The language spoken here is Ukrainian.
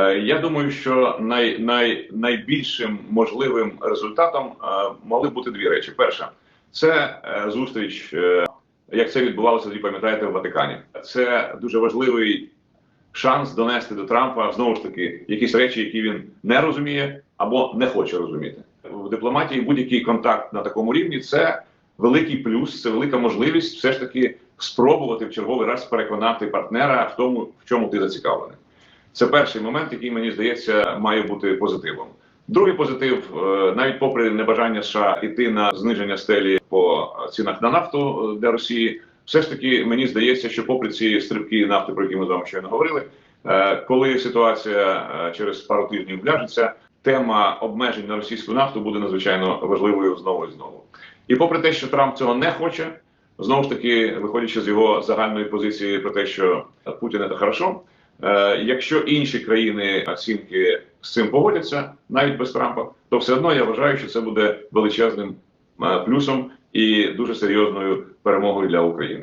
Е, Я думаю, що най, най, найбільшим можливим результатом е, могли бути дві речі. Перша це е, зустріч, як це відбувалося, тоді пам'ятаєте, в Ватикані. Це дуже важливий шанс донести до Трампа знову ж таки якісь речі, які він не розуміє або не хоче розуміти. В дипломатії будь-який контакт на такому рівні це великий плюс, це велика можливість все ж таки спробувати в черговий раз переконати партнера в тому, в чому ти зацікавлений. Це перший момент, який мені здається має бути позитивом. Другий позитив, е, навіть попри небажання США йти на зниження стелі по цінах на нафту е, для Росії, все ж таки мені здається, що попри ці стрибки нафти, про які ми з вами щойно говорили, е, коли ситуація через пару тижнів вляжеться, тема обмежень на російську нафту буде надзвичайно важливою знову і знову. І попри те, що Трамп цього не хоче, знову ж таки, виходячи з його загальної позиції про те, що Путін це хорошо. Е, Якщо інші країни оцінки з цим погодяться, навіть без Трампа, то все одно я вважаю, що це буде величезним е, плюсом і дуже серйозною перемогою для України.